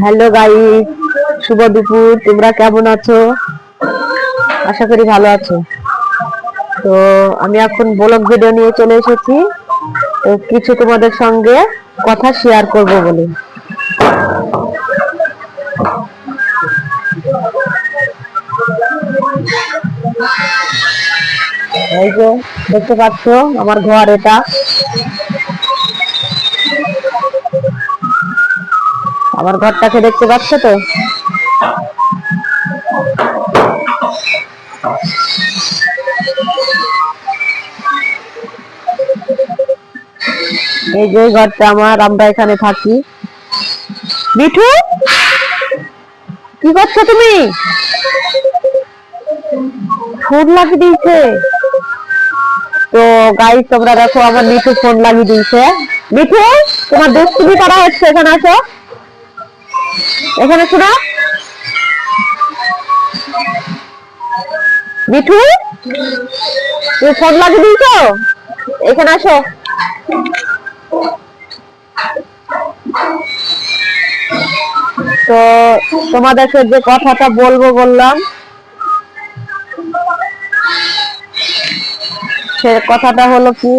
Hello guy শুভ দুপুর, তোমরা কেমন আছো? আশা করি ভালো আছো। তো আমি এখন ব্লগ ভিডিও নিয়ে চলে এসেছি। তো কিছু তোমাদের সঙ্গে কথা শেয়ার করব বলে। এই যে, দেখতে পাচ্ছ আমার ঘর এটা। আমার ঘরটাকে দেখতে পাচ্ছ তো? এই যে ঘরটা আমার, আমরা এখানে থাকি। মিঠু? কি করছ তুমি? ফোন লাগিয়ে দিয়েছে। তো গাই তোমরা দেখো আমার মিঠু ফোন লাগিয়ে দিয়েছে। মিঠু, তোমার দুষ্টুমি করা হচ্ছে? এখানে আসো। এখানে শোনো। মিঠু, তুমি ফোন লাগিয়ে দিয়েছ? এখানে আসো। তো তোমাদেরকে যে কথাটা বলব বললাম, সে কথাটা হলো কি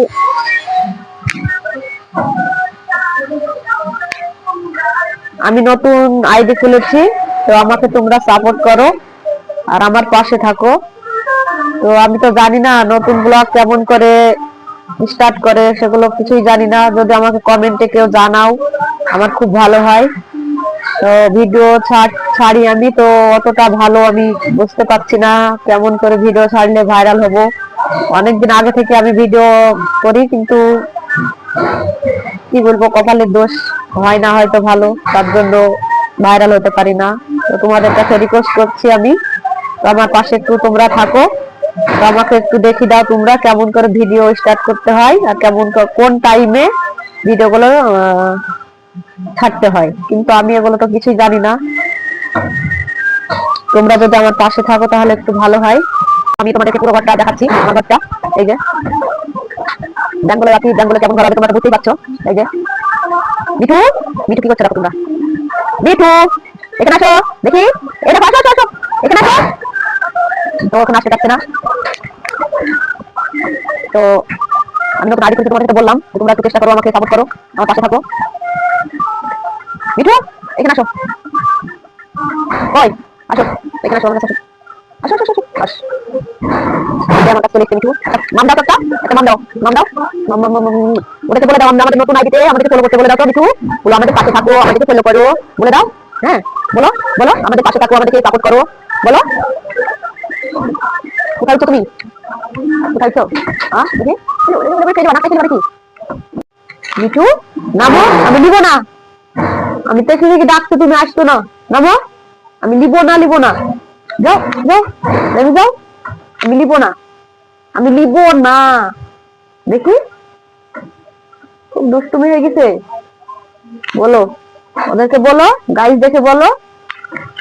আমি নতুন আইডি খুলেছি, তো আমাকে তোমরা সাপোর্ট করো আর আমার পাশে থাকো। তো আমি তো জানি না নতুন ব্লগ কেমন করে স্টার্ট করে, সেগুলো কিছুই জানি না। যদি আমাকে কমেন্টে কেউ জানাও, আমার খুব ভালো হয়। তো ভিডিও ছাড়ি আমি, তো অতটা ভালো আমি বুঝতে পারছি না কেমন করে ভিডিও ছাড়লে ভাইরাল হব। অনেকদিন আগে থেকে আমি ভিডিও করি, কিন্তু কি বলব কপালের দোষ। হয় না হয়তো ভালো, তার জন্য ভাইরাল হতে পারি না। তো তোমাদের কাছে রিকোয়েস্ট করছি আমি, তো আমার পাশে একটু তোমরা থাকো, তো আমাকে একটু দেখিয়ে দাও তোমরা কেমন করে ভিডিও স্টার্ট করতে হয় আর কেমন কোন টাইমে ভিডিওগুলো ছাড়তে হয়। কিন্তু আমি এগুলো তো কিছুই জানি না। তোমরা যদি আমার পাশে থাকো তাহলে একটু ভালো হয়। আমি তোমাদেরকে পুরো ঘরটা দেখাচ্ছি, আমার ঘরটা, এই যে। ব্যাংকগুলো রাখি, ব্যাংকগুলো কেমন ঘর তোমরা বুঝতেই পারছ, এই যে। মিঠু মিঠু কি করছ দেখো তোমরা? মিঠু, এখানে আসো, দেখি। এটা আসো আসো আসো। এখানে আসো। তো ওখানে আসতে পারছে না। তো আমি নতুন আগে তোমাদেরকে বললাম তোমরা একটু চেষ্টা করো, আমাকে সাপোর্ট করো, আমার পাশে থাকো। মিঠু, এখানে আসো। ওই, আসো, এখানে আসো। আসো আসো আসো আসো। আস। বলে দাও আমাদের নতুন আইডিতে আমাদেরকে ফলো করতে বলে দাও মিঠু বলো আমাদের পাশে থাকো আমাদেরকে ফলো করো বলে দাও হ্যাঁ বলো বলো আমাদের পাশে থাকো আমাদেরকে সাপোর্ট করো বলো কোথায় তুমি নামো আমি না আমি তো ডাকতে তুমি আসতো না নামো আমি নিব না। নিব না যাও যাও নেমে যাও আমি নিব না। আমি নিব না। দেখি। খুব দুষ্টুমি হয়ে গেছে। বলো, ওদেরকে বলো গাইস দেখে বলো।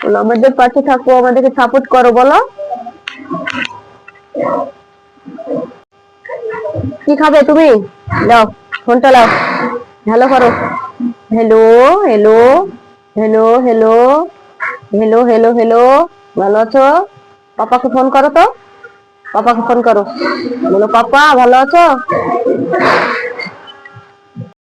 বলো, আমাদের পাশে থাকো, আমাদেরকে সাপোর্ট করো, বলো। কি খাবে তুমি? দাও, ফোনটা লাও হ্যালো করো। Hello hello hello hello hello hello hello ভালো আছো? পাপাকে ফোন করো তো। পাপাকে ফোন করো। বলো পাপা ভালো আছো?